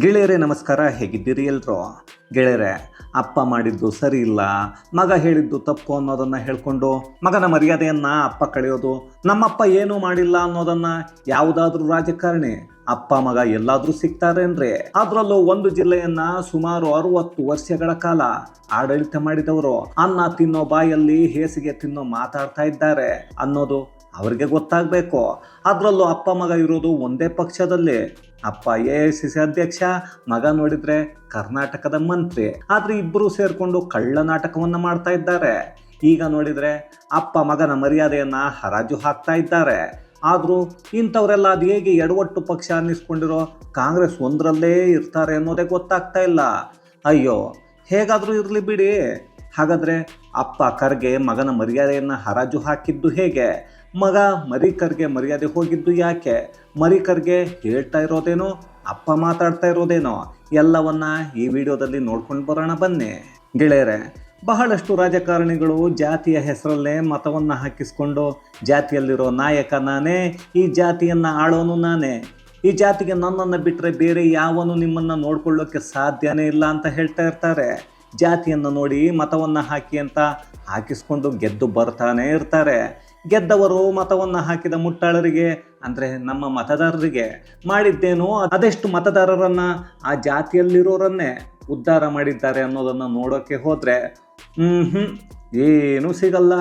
ಗೆಳೆಯರೇ, ನಮಸ್ಕಾರ. ಹೇಗಿದ್ದೀರಿ ಎಲ್ಲರೂ ಗೆಳೆಯರೆ, ಅಪ್ಪ ಮಾಡಿದ್ದು ಸರಿ ಇಲ್ಲ. ಮಗ ಹೇಳಿದ್ದು ತಪ್ಪು ಅನ್ನೋದನ್ನ ಹೇಳ್ಕೊಂಡು ಮಗನ ಮರ್ಯಾದೆಯನ್ನ ಅಪ್ಪ ಕಳೆಯೋದು, ನಮ್ಮಪ್ಪ ಏನೂ ಮಾಡಿಲ್ಲ ಅನ್ನೋದನ್ನ ಯಾವುದಾದ್ರೂ ರಾಜಕಾರಣಿ, ಅಪ್ಪ, ಮಗ ಎಲ್ಲಾದ್ರೂ ಸಿಗ್ತಾರೇನ್ರಿ ಅದರಲ್ಲೂ ಒಂದು ಜಿಲ್ಲೆಯನ್ನ ಸುಮಾರು ಅರವತ್ತು ವರ್ಷಗಳ ಕಾಲ ಆಡಳಿತ ಮಾಡಿದವರು. ಅನ್ನ ತಿನ್ನೋ ಬಾಯಲ್ಲಿ ಹೇಸಿಗೆ ತಿನ್ನೋ ಮಾತಾಡ್ತಾ ಇದ್ದಾರೆ ಅನ್ನೋದು ಅವ್ರಿಗೆ ಗೊತ್ತಾಗಬೇಕು. ಅದರಲ್ಲೂ ಅಪ್ಪ ಮಗ ಇರೋದು ಒಂದೇ ಪಕ್ಷದಲ್ಲಿ. ಅಪ್ಪ ಎ ಸಿ ಸಿ ಅಧ್ಯಕ್ಷ, ಮಗ ನೋಡಿದರೆ ಕರ್ನಾಟಕದ ಮಂತ್ರಿ. ಆದರೆ ಇಬ್ಬರು ಸೇರಿಕೊಂಡು ಕಳ್ಳ ನಾಟಕವನ್ನು ಮಾಡ್ತಾ ಇದ್ದಾರೆ. ಈಗ ನೋಡಿದರೆ ಅಪ್ಪ ಮಗನ ಮರ್ಯಾದೆಯನ್ನು ಹರಾಜು ಹಾಕ್ತಾ ಇದ್ದಾರೆ. ಆದರೂ ಇಂಥವರೆಲ್ಲ ಅದು ಹೇಗೆ ಎಡವಟ್ಟು ಪಕ್ಷ ಅನ್ನಿಸ್ಕೊಂಡಿರೋ ಕಾಂಗ್ರೆಸ್ ಒಂದರಲ್ಲೇ ಇರ್ತಾರೆ ಅನ್ನೋದೇ ಗೊತ್ತಾಗ್ತಾ ಇಲ್ಲ. ಅಯ್ಯೋ, ಹೇಗಾದರೂ ಇರಲಿ ಬಿಡಿ. ಹಾಗಾದರೆ ಅಪ್ಪ ಕರ್ಗೆ ಮಗನ ಮರ್ಯಾದೆಯನ್ನು ಹರಾಜು ಹಾಕಿದ್ದು ಹೇಗೆ? ಮಗ ಮರಿಕರ್ಗೆ ಮರ್ಯಾದೆ ಹೋಗಿದ್ದು ಯಾಕೆ? ಮರಿಕರ್ಗೆ ಹೇಳ್ತಾ ಇರೋದೇನೋ, ಅಪ್ಪ ಮಾತಾಡ್ತಾ ಇರೋದೇನೋ, ಎಲ್ಲವನ್ನ ಈ ವಿಡಿಯೋದಲ್ಲಿ ನೋಡ್ಕೊಂಡು ಬರೋಣ ಬನ್ನಿ. ಗೆಳೆಯರೆ, ಬಹಳಷ್ಟು ರಾಜಕಾರಣಿಗಳು ಜಾತಿಯ ಹೆಸರಲ್ಲೇ ಮತವನ್ನು ಹಾಕಿಸ್ಕೊಂಡು ಜಾತಿಯಲ್ಲಿರೋ ನಾಯಕ ನಾನೇ, ಈ ಜಾತಿಯನ್ನು ಆಳೋನು ನಾನೇ. ಈ ಜಾತಿಗೆ ನನ್ನನ್ನು ಬಿಟ್ಟರೆ ಬೇರೆ ಯಾವನು ನಿಮ್ಮನ್ನು ನೋಡ್ಕೊಳ್ಳೋಕ್ಕೆ ಸಾಧ್ಯನೇ ಇಲ್ಲ ಅಂತ ಹೇಳ್ತಾ ಇರ್ತಾರೆ. ಜಾತಿಯನ್ನು ನೋಡಿ ಮತವನ್ನು ಹಾಕಿ ಅಂತ ಹಾಕಿಸ್ಕೊಂಡು ಗೆದ್ದು ಬರ್ತಾನೆ ಇರ್ತಾರೆ. ಗೆದ್ದವರು ಮತವನ್ನು ಹಾಕಿದ ಮುಟ್ಟಾಳರಿಗೆ, ಅಂದರೆ ನಮ್ಮ ಮತದಾರರಿಗೆ ಮಾಡಿದ್ದೇನೋ ಅದೆಷ್ಟು ಮತದಾರರನ್ನ ಆ ಜಾತಿಯಲ್ಲಿರೋರನ್ನೇ ಉದ್ಧಾರ ಮಾಡಿದ್ದಾರೆ ಅನ್ನೋದನ್ನು ನೋಡೋಕ್ಕೆ ಹೋದರೆ ಹ್ಞೂ ಏನೂ ಸಿಗಲ್ಲ.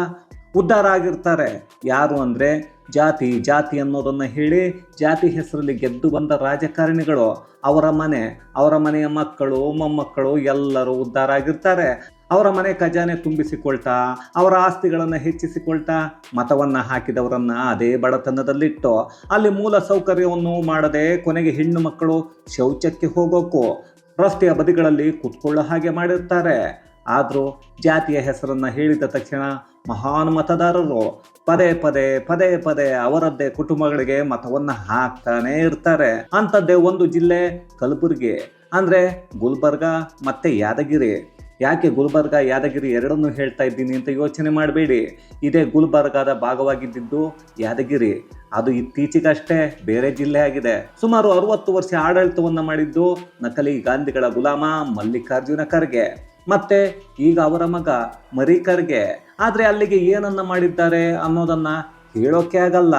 ಉದ್ಧಾರ ಆಗಿರ್ತಾರೆ. ಯಾರು ಅಂದರೆ ಜಾತಿ ಜಾತಿ ಅನ್ನೋದನ್ನು ಹೇಳಿ ಜಾತಿ ಹೆಸರಲ್ಲಿ ಗೆದ್ದು ಬಂದ ರಾಜಕಾರಣಿಗಳು ಅವರ ಮನೆ, ಅವರ ಮನೆಯ ಮಕ್ಕಳು, ಮೊಮ್ಮಕ್ಕಳು ಎಲ್ಲರೂ ಉದ್ಧಾರ ಆಗಿರ್ತಾರೆ. ಅವರ ಮನೆ ಖಜಾನೆ ತುಂಬಿಸಿಕೊಳ್ತಾ, ಅವರ ಆಸ್ತಿಗಳನ್ನು ಹೆಚ್ಚಿಸಿಕೊಳ್ತಾ, ಮತವನ್ನು ಹಾಕಿದವರನ್ನ ಅದೇ ಬಡತನದಲ್ಲಿಟ್ಟು, ಅಲ್ಲಿ ಮೂಲ ಸೌಕರ್ಯವನ್ನು ಮಾಡದೆ ಕೊನೆಗೆ ಹೆಣ್ಣು ಮಕ್ಕಳು ಶೌಚಕ್ಕೆ ಹೋಗೋಕ್ಕೂ ರಸ್ತೆಯ ಬದಿಗಳಲ್ಲಿ ಕುತ್ಕೊಳ್ಳೋ ಹಾಗೆ ಮಾಡಿರ್ತಾರೆ. ಆದರೂ ಜಾತಿಯ ಹೆಸರನ್ನು ಹೇಳಿದ ತಕ್ಷಣ ಮಹಾನ್ ಮತದಾರರು ಪದೇ ಪದೇ ಪದೇ ಪದೇ ಅವರದ್ದೇ ಕುಟುಂಬಗಳಿಗೆ ಮತವನ್ನು ಹಾಕ್ತಾನೆ ಇರ್ತಾರೆ. ಅಂಥದ್ದೇ ಒಂದು ಜಿಲ್ಲೆ ಕಲಬುರಗಿ. ಅಂದರೆ ಗುಲ್ಬರ್ಗ ಮತ್ತು ಯಾದಗಿರಿ. ಯಾಕೆ ಗುಲ್ಬರ್ಗ ಯಾದಗಿರಿ ಎರಡನ್ನೂ ಹೇಳ್ತಾ ಇದ್ದೀನಿ ಅಂತ ಯೋಚನೆ ಮಾಡಬೇಡಿ. ಇದೇ ಗುಲ್ಬರ್ಗಾದ ಭಾಗವಾಗಿದ್ದಿದ್ದು ಯಾದಗಿರಿ. ಅದು ಇತ್ತೀಚೆಗಷ್ಟೇ ಬೇರೆ ಜಿಲ್ಲೆ ಆಗಿದೆ. ಸುಮಾರು ಅರವತ್ತು ವರ್ಷ ಆಡಳಿತವನ್ನು ಮಾಡಿದ್ದು ನಕಲಿ ಗಾಂಧಿಗಳ ಗುಲಾಮ ಮಲ್ಲಿಕಾರ್ಜುನ ಖರ್ಗೆ. ಮತ್ತೆ ಈಗ ಅವರ ಮಗ ಮರಿ ಖರ್ಗೆ. ಆದರೆ ಅಲ್ಲಿಗೆ ಏನನ್ನ ಮಾಡಿದ್ದಾರೆ ಅನ್ನೋದನ್ನ ಹೇಳೋಕೆ ಆಗಲ್ಲ.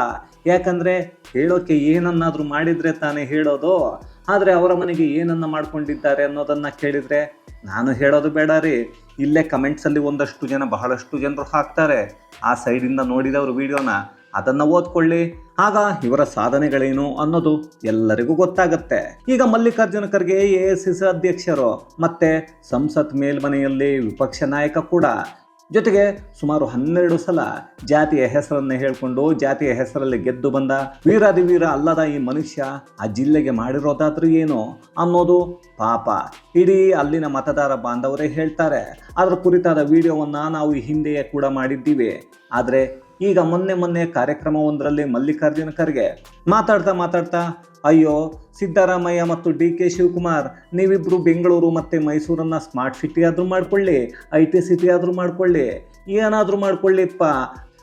ಯಾಕಂದ್ರೆ ಹೇಳೋಕೆ ಏನನ್ನಾದರೂ ಮಾಡಿದ್ರೆ ತಾನೇ ಹೇಳೋದು. ಆದರೆ ಅವರ ಮನೆಗೆ ಏನನ್ನ ಮಾಡ್ಕೊಂಡಿದ್ದಾರೆ ಅನ್ನೋದನ್ನು ಕೇಳಿದರೆ, ನಾನು ಹೇಳೋದು ಬೇಡ ರೀ. ಇಲ್ಲೇ ಕಮೆಂಟ್ಸಲ್ಲಿ ಒಂದಷ್ಟು ಜನ, ಬಹಳಷ್ಟು ಜನರು ಹಾಕ್ತಾರೆ. ಆ ಸೈಡಿಂದ ನೋಡಿದವರು ವಿಡಿಯೋನ ಅದನ್ನು ಓದ್ಕೊಳ್ಳಿ. ಆಗ ಇವರ ಸಾಧನೆಗಳೇನು ಅನ್ನೋದು ಎಲ್ಲರಿಗೂ ಗೊತ್ತಾಗುತ್ತೆ. ಈಗ Mallikarjuna Kharge A S S ಅಧ್ಯಕ್ಷರು, ಮತ್ತೆ ಸಂಸತ್ ಮೇಲ್ಮನೆಯಲ್ಲಿ ವಿಪಕ್ಷ ನಾಯಕ ಕೂಡ. ಜೊತೆಗೆ ಸುಮಾರು ಹನ್ನೆರಡು ಸಲ ಜಾತಿಯ ಹೆಸರನ್ನು ಹೇಳಿಕೊಂಡು ಜಾತಿಯ ಹೆಸರಲ್ಲಿ ಗೆದ್ದು ಬಂದ ವೀರಾದಿ ವೀರ ಅಲ್ಲದ ಈ ಮನುಷ್ಯ ಆ ಜಿಲ್ಲೆಗೆ ಮಾಡಿರೋದಾದ್ರೂ ಏನು ಅನ್ನೋದು ಪಾಪ. ಇಡೀ ಅಲ್ಲಿನ ಮತದಾರ ಬಾಂಧವರೇ ಹೇಳ್ತಾರೆ. ಅದರ ಕುರಿತಾದ ವಿಡಿಯೋವನ್ನು ನಾವು ಈ ಹಿಂದೆಯೇ ಕೂಡ ಮಾಡಿದ್ದೀವಿ. ಆದರೆ ಈಗ ಮೊನ್ನೆ ಮೊನ್ನೆ ಕಾರ್ಯಕ್ರಮವೊಂದರಲ್ಲಿ ಮಲ್ಲಿಕಾರ್ಜುನ ಖರ್ಗೆ ಮಾತಾಡ್ತಾ ಮಾತಾಡ್ತಾ, ಅಯ್ಯೋ, ಸಿದ್ದರಾಮಯ್ಯ ಮತ್ತು ಡಿ ಕೆ ಶಿವಕುಮಾರ್ ನೀವಿಬ್ಬರು ಬೆಂಗಳೂರು ಮತ್ತು ಮೈಸೂರನ್ನು ಸ್ಮಾರ್ಟ್ ಸಿಟಿ ಆದರೂ ಮಾಡ್ಕೊಳ್ಳಿ, ಐ ಟಿ ಸಿಟಿ ಆದರೂ ಮಾಡ್ಕೊಳ್ಳಿ, ಏನಾದರೂ ಮಾಡ್ಕೊಳ್ಳಿಪ್ಪ.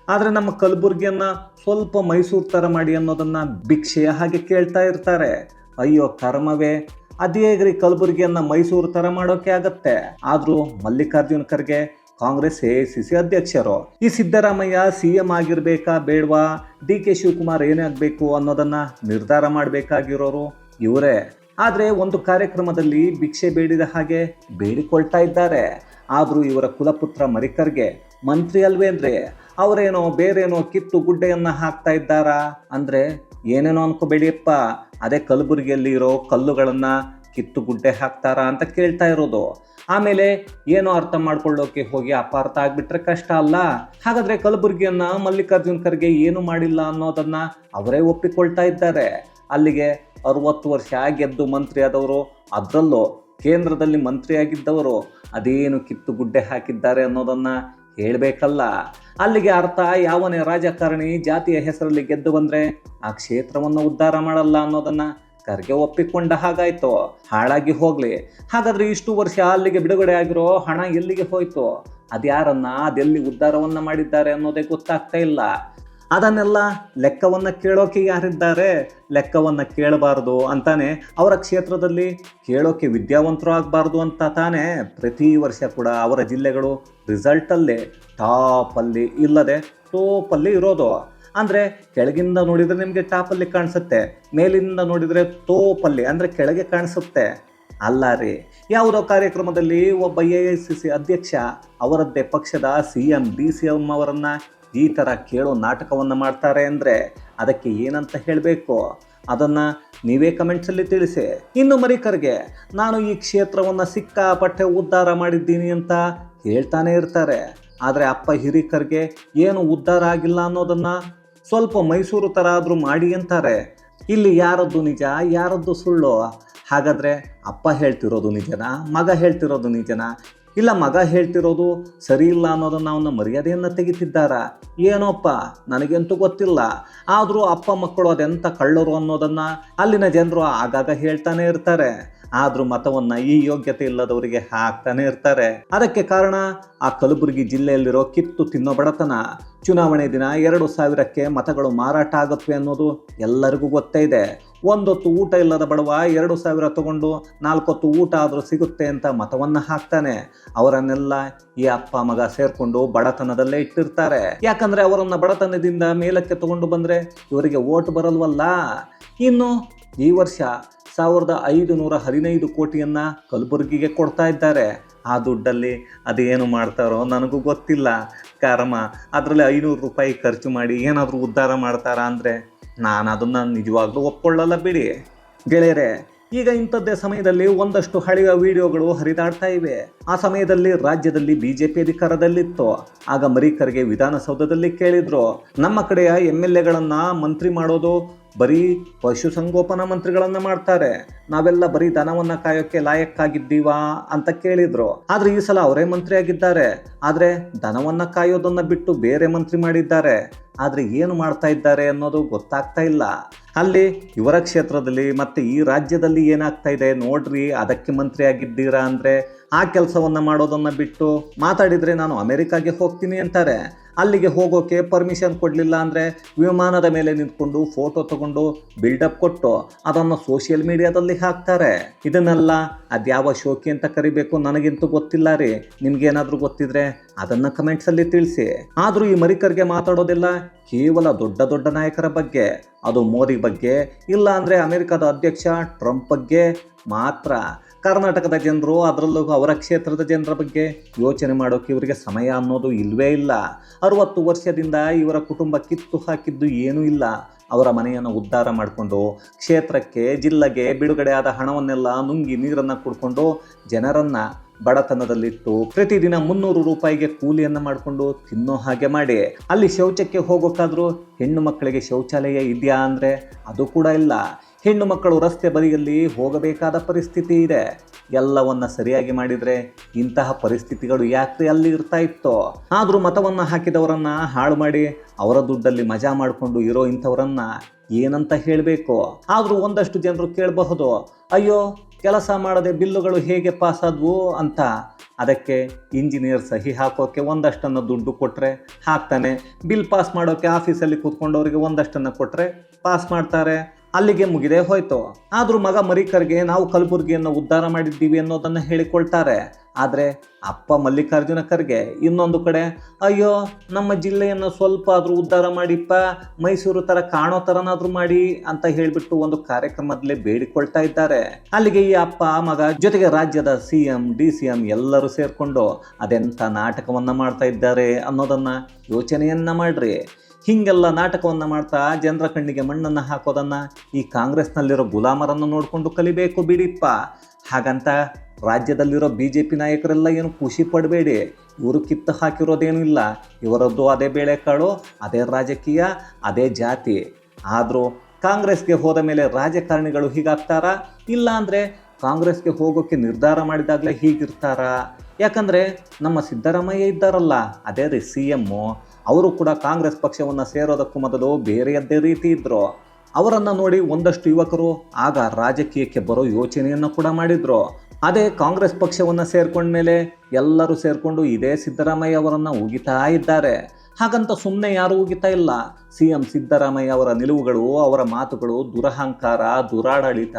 ಆದರೆ ನಮ್ಮ ಕಲಬುರ್ಗಿಯನ್ನು ಸ್ವಲ್ಪ ಮೈಸೂರು ಥರ ಮಾಡಿ ಅನ್ನೋದನ್ನು ಭಿಕ್ಷೆಯ ಹಾಗೆ ಕೇಳ್ತಾ ಇರ್ತಾರೆ. ಅಯ್ಯೋ, ಕರ್ಮವೇ. ಅದೇಗ್ರಿ ಕಲಬುರ್ಗಿಯನ್ನು ಮೈಸೂರು ಥರ ಮಾಡೋಕೆ ಆಗತ್ತೆ. ಆದರೂ Mallikarjuna Kharge Congress A C C ಅಧ್ಯಕ್ಷರು. ಈ ಸಿದ್ದರಾಮಯ್ಯ ಸಿಎಂ ಆಗಿರ್ಬೇಕಾ ಬೇಡವಾ? ಡಿ ಕೆ ಶಿವಕುಮಾರ್ ಏನೇ ಆಗ್ಬೇಕು ಅನ್ನೋದನ್ನ ನಿರ್ಧಾರ ಮಾಡಬೇಕಾಗಿರೋರು ಇವರೇ. ಆದರೆ ಒಂದು ಕಾರ್ಯಕ್ರಮದಲ್ಲಿ ಭಿಕ್ಷೆ ಬೇಡಿದ ಹಾಗೆ ಬೇಡಿಕೊಳ್ತಾ ಇದ್ದಾರೆ. ಆದರೂ ಇವರ ಕುಲಪುತ್ರ ಮರಿಕರ್ಗೆ ಮಂತ್ರಿ ಅಲ್ವೇಂದ್ರೆ ಅವರೇನೋ ಬೇರೇನೋ ಕಿತ್ತು ಗುಡ್ಡೆಯನ್ನ ಹಾಕ್ತಾ ಇದ್ದಾರಾ? ಅಂದ್ರೆ ಏನೇನೋ ಅನ್ಕೋಬೇಡಿಯಪ್ಪ ಅದೇ ಕಲಬುರಗಿಯಲ್ಲಿ ಇರೋ ಕಲ್ಲುಗಳನ್ನ ಕಿತ್ತು ಗುಡ್ಡೆ ಹಾಕ್ತಾರಾ ಅಂತ ಕೇಳ್ತಾ ಇರೋದು. ಆಮೇಲೆ ಏನೋ ಅರ್ಥ ಮಾಡ್ಕೊಳ್ಳೋಕೆ ಹೋಗಿ ಅಪಾರ್ಥ ಆಗ್ಬಿಟ್ರೆ ಕಷ್ಟ ಅಲ್ಲ? ಹಾಗಾದ್ರೆ ಕಲಬುರ್ಗಿಯನ್ನ ಮಲ್ಲಿಕಾರ್ಜುನ್ ಖರ್ಗೆ ಏನು ಮಾಡಿಲ್ಲ ಅನ್ನೋದನ್ನ ಅವರೇ ಒಪ್ಪಿಕೊಳ್ತಾ ಇದ್ದಾರೆ. ಅಲ್ಲಿಗೆ ಅರವತ್ತು ವರ್ಷ ಗೆದ್ದು ಮಂತ್ರಿ ಆದವರು, ಅದರಲ್ಲೂ ಕೇಂದ್ರದಲ್ಲಿ ಮಂತ್ರಿಯಾಗಿದ್ದವರು ಅದೇನು ಕಿತ್ತು ಗುಡ್ಡೆ ಹಾಕಿದ್ದಾರೆ ಅನ್ನೋದನ್ನ ಹೇಳಬೇಕಲ್ಲ? ಅಲ್ಲಿಗೆ ಅರ್ಥ ಯಾವನೇ ರಾಜಕಾರಣಿ ಜಾತಿಯ ಹೆಸರಲ್ಲಿ ಗೆದ್ದು ಬಂದ್ರೆ ಆ ಕ್ಷೇತ್ರವನ್ನು ಉದ್ಧಾರ ಮಾಡಲ್ಲ ಅನ್ನೋದನ್ನ ಖರ್ಗೆ ಒಪ್ಪಿಕೊಂಡ ಹಾಗಾಯ್ತು. ಹಾಳಾಗಿ ಹೋಗ್ಲಿ. ಹಾಗಾದ್ರೆ ಇಷ್ಟು ವರ್ಷ ಅಲ್ಲಿಗೆ ಬಿಡುಗಡೆ ಆಗಿರೋ ಹಣ ಎಲ್ಲಿಗೆ ಹೋಯ್ತು? ಅದ್ಯಾರನ್ನ, ಅದೆಲ್ಲಿ ಉದ್ಧಾರವನ್ನ ಮಾಡಿದ್ದಾರೆ ಅನ್ನೋದೇ ಗೊತ್ತಾಗ್ತಾ ಇಲ್ಲ. ಅದನ್ನೆಲ್ಲ ಲೆಕ್ಕವನ್ನು ಕೇಳೋಕೆ ಯಾರಿದ್ದಾರೆ? ಲೆಕ್ಕವನ್ನು ಕೇಳಬಾರ್ದು ಅಂತಾನೆ ಅವರ ಕ್ಷೇತ್ರದಲ್ಲಿ ಕೇಳೋಕೆ ವಿದ್ಯಾವಂತರು ಆಗಬಾರ್ದು ಅಂತ ತಾನೇ ಪ್ರತಿ ವರ್ಷ ಕೂಡ ಅವರ ಜಿಲ್ಲೆಗಳು ರಿಸಲ್ಟಲ್ಲಿ ಟಾಪಲ್ಲಿ ಇಲ್ಲದೆ ಟೋಪಲ್ಲಿ ಇರೋದು. ಅಂದರೆ ಕೆಳಗಿಂದ ನೋಡಿದರೆ ನಿಮಗೆ ಚಾಪಲ್ಲಿ ಕಾಣಿಸುತ್ತೆ ಮೇಲಿಂದ ನೋಡಿದರೆ ತೋಪಲ್ಲಿ, ಅಂದರೆ ಕೆಳಗೆ ಕಾಣಿಸುತ್ತೆ. ಅಲ್ಲ ರೀ, ಯಾವುದೋ ಕಾರ್ಯಕ್ರಮದಲ್ಲಿ ಒಬ್ಬ ಎ ಐ ಸಿ ಸಿ ಅಧ್ಯಕ್ಷ, ಅವರದ್ದೇ ಪಕ್ಷದ C M D C M ಅವರನ್ನು ಈ ಥರ ಕೇಳೋ ನಾಟಕವನ್ನು ಮಾಡ್ತಾರೆ ಅಂದರೆ ಅದಕ್ಕೆ ಏನಂತ ಹೇಳಬೇಕು? ಅದನ್ನು ನೀವೇ ಕಮೆಂಟ್ಸಲ್ಲಿ ತಿಳಿಸಿ. ಇನ್ನು ಮರಿಕರ್ಗೆ, ನಾನು ಈ ಕ್ಷೇತ್ರವನ್ನು ಸಿಕ್ಕಾಪಟ್ಟೆ ಉದ್ಧಾರ ಮಾಡಿದ್ದೀನಿ ಅಂತ ಹೇಳ್ತಾನೆ ಇರ್ತಾರೆ. ಆದರೆ ಅಪ್ಪ ಹಿರಿಕರ್ಗೆ ಏನು ಉದ್ಧಾರ ಆಗಿಲ್ಲ ಅನ್ನೋದನ್ನು ಸ್ವಲ್ಪ ಮೈಸೂರು ಥರ ಆದರೂ ಮಾಡಿ ಅಂತಾರೆ. ಇಲ್ಲಿ ಯಾರದ್ದು ನಿಜ, ಯಾರದ್ದು ಸುಳ್ಳು? ಹಾಗಾದರೆ ಅಪ್ಪ ಹೇಳ್ತಿರೋದು ನಿಜನಾ? ಮಗ ಹೇಳ್ತಿರೋದು ನಿಜನಾ? ಇಲ್ಲ ಮಗ ಹೇಳ್ತಿರೋದು ಸರಿ ಇಲ್ಲ ಅನ್ನೋದನ್ನು ಅವನ ಮರ್ಯಾದೆಯನ್ನು ತೆಗಿತಿದ್ದಾರ? ಏನೋಪ್ಪ, ನನಗಂತೂ ಗೊತ್ತಿಲ್ಲ. ಆದರೂ ಅಪ್ಪ ಮಕ್ಕಳು ಅದೆಂಥ ಕಳ್ಳರು ಅನ್ನೋದನ್ನು ಅಲ್ಲಿನ ಜನರು ಆಗಾಗ ಹೇಳ್ತಾನೆ ಇರ್ತಾರೆ. ಆದರೂ ಮತವನ್ನ ಈ ಯೋಗ್ಯತೆ ಇಲ್ಲದವರಿಗೆ ಹಾಕ್ತಾನೆ ಇರ್ತಾರೆ. ಅದಕ್ಕೆ ಕಾರಣ ಆ ಕಲಬುರಗಿ ಜಿಲ್ಲೆಯಲ್ಲಿರೋ ಕಿತ್ತು ತಿನ್ನೋ ಬಡತನ ಚುನಾವಣೆ ದಿನ ಎರಡು ಸಾವಿರಕ್ಕೆ ಮತಗಳು ಮಾರಾಟ ಆಗುತ್ತವೆ ಅನ್ನೋದು ಎಲ್ಲರಿಗೂ ಗೊತ್ತೇ ಇದೆ. ಒಂದೊತ್ತು ಊಟ ಇಲ್ಲದ ಬಡವ ಎರಡು ಸಾವಿರ ತಗೊಂಡು ನಾಲ್ಕೊತ್ತು ಊಟ ಆದರೂ ಸಿಗುತ್ತೆ ಅಂತ ಮತವನ್ನು ಹಾಕ್ತಾನೆ. ಅವರನ್ನೆಲ್ಲ ಈ ಅಪ್ಪ ಮಗ ಸೇರಿಕೊಂಡು ಬಡತನದಲ್ಲೇ ಇಟ್ಟಿರ್ತಾರೆ. ಯಾಕಂದ್ರೆ ಅವರನ್ನು ಬಡತನದಿಂದ ಮೇಲಕ್ಕೆ ತಗೊಂಡು ಬಂದರೆ ಇವರಿಗೆ ಓಟ್ ಬರಲ್ವಲ್ಲ? ಇನ್ನು ಈ ವರ್ಷ ಸಾವಿರದ ಐದು ನೂರ ಹದಿನೈದು ಕೋಟಿಯನ್ನು ಕಲಬುರಗಿಗೆ ಕೊಡ್ತಾ ಇದ್ದಾರೆ. ಆ ದುಡ್ಡಲ್ಲಿ ಅದೇನು ಮಾಡ್ತಾರೋ ನನಗೂ ಗೊತ್ತಿಲ್ಲ. ಕರ್ಮ, ಅದರಲ್ಲಿ ಐನೂರು ರೂಪಾಯಿ ಖರ್ಚು ಮಾಡಿ ಏನಾದರೂ ಉದ್ಧಾರ ಮಾಡ್ತಾರಾ ಅಂದರೆ ನಾನು ಅದನ್ನು ನಿಜವಾಗ್ಲೂ ಒಪ್ಕೊಳ್ಳಲ್ಲ ಬಿಡಿ. ಗೆಳೆಯರೆ, ಈಗ ಇಂಥದ್ದೇ ಸಮಯದಲ್ಲಿ ಒಂದಷ್ಟು ಹಳೆಯ ವಿಡಿಯೋಗಳು ಹರಿದಾಡ್ತಾ ಇವೆ. ಆ ಸಮಯದಲ್ಲಿ ರಾಜ್ಯದಲ್ಲಿ ಬಿಜೆಪಿ ಅಧಿಕಾರದಲ್ಲಿತ್ತು. ಆಗ ಮರೀಕರ್ಗೆ ವಿಧಾನಸೌಧದಲ್ಲಿ ಕೇಳಿದ್ರು. ನಮ್ಮ ಕಡೆಯ ಎಂ ಎಲ್ ಎಗಳನ್ನ ಮಂತ್ರಿ ಮಾಡೋದು ಬರೀ ಪಶುಸಂಗೋಪನಾ ಮಂತ್ರಿಗಳನ್ನ ಮಾಡ್ತಾರೆ. ನಾವೆಲ್ಲ ಬರೀ ದನವನ್ನ ಕಾಯೋಕೆ ಲಾಯಕ್ಕಾಗಿದ್ದೀವಾ ಅಂತ ಕೇಳಿದ್ರು. ಆದ್ರೆ ಈ ಸಲ ಅವರೇ ಮಂತ್ರಿ ಆಗಿದ್ದಾರೆ. ಆದ್ರೆ ದನವನ್ನ ಕಾಯೋದನ್ನ ಬಿಟ್ಟು ಬೇರೆ ಮಂತ್ರಿ ಮಾಡಿದ್ದಾರೆ. ಆದ್ರೆ ಏನು ಮಾಡ್ತಾ ಇದ್ದಾರೆ ಅನ್ನೋದು ಗೊತ್ತಾಗ್ತಾ ಇಲ್ಲ. ಅಲ್ಲಿ ಇವರ ಕ್ಷೇತ್ರದಲ್ಲಿ ಮತ್ತೆ ಈ ರಾಜ್ಯದಲ್ಲಿ ಏನಾಗ್ತಾ ಇದೆ ನೋಡ್ರಿ, ಅದಕ್ಕೆ ಮಂತ್ರಿ ಆಗಿದ್ದೀರಾ ಅಂದ್ರೆ ಆ ಕೆಲಸವನ್ನ ಮಾಡೋದನ್ನ ಬಿಟ್ಟು ಮಾತಾಡಿದ್ರೆ ನಾನು ಅಮೆರಿಕಾಗೆ ಹೋಗ್ತೀನಿ ಅಂತಾರೆ. ಅಲ್ಲಿಗೆ ಹೋಗೋಕೆ ಪರ್ಮಿಷನ್ ಕೊಡಲಿಲ್ಲ ಅಂದರೆ ವಿಮಾನದ ಮೇಲೆ ನಿಂತ್ಕೊಂಡು ಫೋಟೋ ತಗೊಂಡು ಬಿಲ್ಡಪ್ ಕೊಟ್ಟು ಅದನ್ನು ಸೋಷಿಯಲ್ ಮೀಡಿಯಾದಲ್ಲಿ ಹಾಕ್ತಾರೆ. ಇದನ್ನೆಲ್ಲ ಅದ್ಯಾವ ಶೋಕಿ ಅಂತ ಕರಿಬೇಕು ನನಗಂತೂ ಗೊತ್ತಿಲ್ಲ ರೀ. ನಿಮ್ಗೇನಾದರೂ ಗೊತ್ತಿದ್ರೆ ಅದನ್ನು ಕಮೆಂಟ್ಸಲ್ಲಿ ತಿಳಿಸಿ. ಆದರೂ ಈ ಮರಿಕರ್ಗೆ ಮಾತಾಡೋದಿಲ್ಲ ಕೇವಲ ದೊಡ್ಡ ದೊಡ್ಡ ನಾಯಕರ ಬಗ್ಗೆ. ಅದು ಮೋದಿ ಬಗ್ಗೆ, ಇಲ್ಲ ಅಂದರೆ ಅಮೆರಿಕದ ಅಧ್ಯಕ್ಷ ಟ್ರಂಪ್ ಬಗ್ಗೆ ಮಾತ್ರ. ಕರ್ನಾಟಕದ ಜನರು, ಅದರಲ್ಲೂ ಅವರ ಕ್ಷೇತ್ರದ ಜನರ ಬಗ್ಗೆ ಯೋಚನೆ ಮಾಡೋಕೆ ಇವರಿಗೆ ಸಮಯ ಅನ್ನೋದು ಇಲ್ಲವೇ ಇಲ್ಲ. ಅರುವತ್ತು ವರ್ಷದಿಂದ ಇವರ ಕುಟುಂಬ ಕಿತ್ತು ಹಾಕಿದ್ದು ಏನೂ ಇಲ್ಲ. ಅವರ ಮನೆಯನ್ನು ಉದ್ಧಾರ ಮಾಡಿಕೊಂಡು, ಕ್ಷೇತ್ರಕ್ಕೆ, ಜಿಲ್ಲೆಗೆ ಬಿಡುಗಡೆ ಆದ ಹಣವನ್ನೆಲ್ಲ ನುಂಗಿ ನೀರನ್ನು ಕುಡ್ಕೊಂಡು ಜನರನ್ನು ಬಡತನದಲ್ಲಿಟ್ಟು ಪ್ರತಿದಿನ ಮುನ್ನೂರು ರೂಪಾಯಿಗೆ ಕೂಲಿಯನ್ನು ಮಾಡಿಕೊಂಡು ತಿನ್ನೋ ಹಾಗೆ ಮಾಡಿ. ಅಲ್ಲಿ ಶೌಚಕ್ಕೆ ಹೋಗೋಕ್ಕಾದ್ರೂ ಹೆಣ್ಣು ಮಕ್ಕಳಿಗೆ ಶೌಚಾಲಯ ಇದೆಯಾ ಅಂದರೆ ಅದು ಕೂಡ ಇಲ್ಲ. ಹೆಣ್ಣು ಮಕ್ಕಳು ರಸ್ತೆ ಬದಿಯಲ್ಲಿ ಹೋಗಬೇಕಾದ ಪರಿಸ್ಥಿತಿ ಇದೆ. ಎಲ್ಲವನ್ನ ಸರಿಯಾಗಿ ಮಾಡಿದರೆ ಇಂತಹ ಪರಿಸ್ಥಿತಿಗಳು ಯಾಕೆ ಅಲ್ಲಿ ಇರ್ತಾ ಇತ್ತು? ಆದರೂ ಮತವನ್ನು ಹಾಕಿದವರನ್ನ ಹಾಳು ಮಾಡಿ ಅವರ ದುಡ್ಡಲ್ಲಿ ಮಜಾ ಮಾಡಿಕೊಂಡು ಇರೋ ಇಂಥವರನ್ನ ಏನಂತ ಹೇಳಬೇಕು? ಆದರೂ ಒಂದಷ್ಟು ಜನರು ಕೇಳಬಹುದು, ಅಯ್ಯೋ ಕೆಲಸ ಮಾಡದೆ ಬಿಲ್ಲುಗಳು ಹೇಗೆ ಪಾಸ್ ಆದವು ಅಂತ ಅದಕ್ಕೆ ಇಂಜಿನಿಯರ್ ಸಹಿ ಹಾಕೋಕ್ಕೆ ಒಂದಷ್ಟನ್ನು ದುಡ್ಡು ಕೊಟ್ಟರೆ ಹಾಕ್ತಾನೆ. ಬಿಲ್ ಪಾಸ್ ಮಾಡೋಕ್ಕೆ ಆಫೀಸಲ್ಲಿ ಕೂತ್ಕೊಂಡವರಿಗೆ ಒಂದಷ್ಟನ್ನು ಕೊಟ್ಟರೆ ಪಾಸ್ ಮಾಡ್ತಾರೆ. ಅಲ್ಲಿಗೆ ಮುಗಿದೆ ಹೋಯ್ತು. ಆದರೂ ಮಗ ಮರಿಕರ್ಗೆ ನಾವು ಕಲಬುರಗಿಯನ್ನು ಉದ್ಧಾರ ಮಾಡಿದ್ದೀವಿ ಅನ್ನೋದನ್ನು ಹೇಳಿಕೊಳ್ತಾರೆ. ಆದರೆ ಅಪ್ಪ ಮಲ್ಲಿಕಾರ್ಜುನ ಖರ್ಗೆ ಇನ್ನೊಂದು ಕಡೆ, ಅಯ್ಯೋ, ನಮ್ಮ ಜಿಲ್ಲೆಯನ್ನು ಸ್ವಲ್ಪ ಆದ್ರೂ ಉದ್ಧಾರ ಮಾಡಿಪ್ಪ, ಮೈಸೂರು ಥರ ಕಾಣೋ ತರನಾದ್ರೂ ಮಾಡಿ ಅಂತ ಹೇಳಿಬಿಟ್ಟು ಒಂದು ಕಾರ್ಯಕ್ರಮದಲ್ಲೇ ಬೇಡಿಕೊಳ್ತಾ ಇದ್ದಾರೆ. ಅಲ್ಲಿಗೆ ಈ ಅಪ್ಪ, ಮಗ ಜೊತೆಗೆ ರಾಜ್ಯದ C M, D C M ಎಲ್ಲರೂ ಸೇರಿಕೊಂಡು ಅದೆಂಥ ನಾಟಕವನ್ನು ಮಾಡ್ತಾ ಇದ್ದಾರೆ ಅನ್ನೋದನ್ನ ಯೋಚನೆಯನ್ನ ಮಾಡ್ರಿ. ಹಿಂಗೆಲ್ಲ ನಾಟಕವನ್ನು ಮಾಡ್ತಾ ಜನರ ಕಣ್ಣಿಗೆ ಮಣ್ಣನ್ನು ಹಾಕೋದನ್ನು ಈ ಕಾಂಗ್ರೆಸ್ನಲ್ಲಿರೋ ಗುಲಾಮರನ್ನು ನೋಡಿಕೊಂಡು ಕಲಿಬೇಕು ಬಿಡಿಪ್ಪ. ಹಾಗಂತ ರಾಜ್ಯದಲ್ಲಿರೋ ಬಿ ಜೆ ಪಿ ನಾಯಕರೆಲ್ಲ ಏನು ಖುಷಿ ಪಡಬೇಡಿ. ಇವರು ಕಿತ್ತು ಹಾಕಿರೋದೇನೂ ಇಲ್ಲ. ಇವರದ್ದು ಅದೇ ಬೇಳೆಕಾಳು ಅದೇ ರಾಜಕೀಯ, ಅದೇ ಜಾತಿ. ಆದರೂ ಕಾಂಗ್ರೆಸ್ಗೆ ಹೋದ ಮೇಲೆ ರಾಜಕಾರಣಿಗಳು ಹೀಗಾಗ್ತಾರಾ? ಇಲ್ಲ ಅಂದರೆ ಕಾಂಗ್ರೆಸ್ಗೆ ಹೋಗೋಕ್ಕೆ ನಿರ್ಧಾರ ಮಾಡಿದಾಗಲೇ ಹೀಗಿರ್ತಾರಾ? ಯಾಕಂದರೆ ನಮ್ಮ ಸಿದ್ದರಾಮಯ್ಯ ಇದ್ದಾರಲ್ಲ, ಅದೇ ರೀ ಸಿ ಎಮ್ಮು. ಅವರು ಕೂಡ ಕಾಂಗ್ರೆಸ್ ಪಕ್ಷವನ್ನು ಸೇರೋದಕ್ಕೂ ಮೊದಲು ಬೇರೆಯದ್ದೇ ರೀತಿ ಇದ್ದರು ಅವರನ್ನು ನೋಡಿ ಒಂದಷ್ಟು ಯುವಕರು ಆಗ ರಾಜಕೀಯಕ್ಕೆ ಬರೋ ಯೋಚನೆಯನ್ನು ಕೂಡ ಮಾಡಿದ್ರು. ಅದೇ ಕಾಂಗ್ರೆಸ್ ಪಕ್ಷವನ್ನು ಸೇರ್ಕೊಂಡ್ಮೇಲೆ ಎಲ್ಲರೂ ಸೇರಿಕೊಂಡು ಇದೇ ಸಿದ್ದರಾಮಯ್ಯ ಅವರನ್ನು ಉಗಿತಾ ಇದ್ದಾರೆ. ಹಾಗಂತ ಸುಮ್ಮನೆ ಯಾರೂ ಉಗಿತಾ ಇಲ್ಲ. ಸಿ ಎಂ ಸಿದ್ದರಾಮಯ್ಯ ಅವರ ನಿಲುವುಗಳು, ಅವರ ಮಾತುಗಳು ದುರಹಂಕಾರ, ದುರಾಡಳಿತ,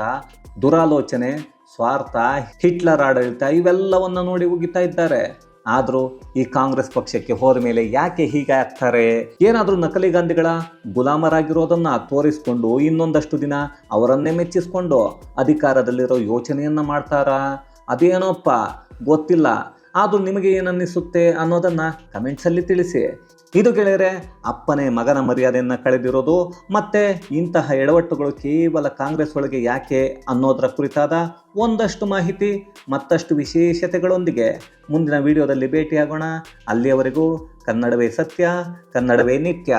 ದುರಾಲೋಚನೆ, ಸ್ವಾರ್ಥ, ಹಿಟ್ಲರ್ ಆಡಳಿತ ಇವೆಲ್ಲವನ್ನು ನೋಡಿ ಉಗಿತಾ ಇದ್ದಾರೆ. ಆದರೂ ಈ ಕಾಂಗ್ರೆಸ್ ಪಕ್ಷಕ್ಕೆ ಹೋದ ಮೇಲೆ ಯಾಕೆ ಹೀಗೆ ಆಗ್ತಾರೆ? ಏನಾದರೂ ನಕಲಿ ಗಾಂಧಿಗಳ ಗುಲಾಮರಾಗಿರೋದನ್ನ ತೋರಿಸ್ಕೊಂಡು ಇನ್ನೊಂದಷ್ಟು ದಿನ ಅವರನ್ನೇ ಮೆಚ್ಚಿಸ್ಕೊಂಡು ಅಧಿಕಾರದಲ್ಲಿರೋ ಯೋಚನೆಯನ್ನ ಮಾಡ್ತಾರಾ? ಅದೇನೋಪ್ಪ, ಗೊತ್ತಿಲ್ಲ. ಆದರೂ ನಿಮಗೆ ಏನನ್ನಿಸುತ್ತೆ ಅನ್ನೋದನ್ನ ಕಮೆಂಟ್ಸಲ್ಲಿ ತಿಳಿಸಿ. ಇದು ಗೆಳೆಯರೆ ಅಪ್ಪನೇ ಮಗನ ಮರ್ಯಾದೆಯನ್ನು ಕಳೆದಿರೋದು ಮತ್ತೆ ಇಂತಹ ಎಡವಟ್ಟುಗಳು ಕೇವಲ ಕಾಂಗ್ರೆಸ್ ಒಳಗೆ ಯಾಕೆ ಅನ್ನೋದರ ಕುರಿತಾದ ಒಂದಷ್ಟು ಮಾಹಿತಿ, ಮತ್ತಷ್ಟು ವಿಶೇಷತೆಗಳೊಂದಿಗೆ ಮುಂದಿನ ವಿಡಿಯೋದಲ್ಲಿ ಭೇಟಿಯಾಗೋಣ. ಅಲ್ಲಿಯವರೆಗೂ ಕನ್ನಡವೇ ಸತ್ಯ, ಕನ್ನಡವೇ ನಿತ್ಯ.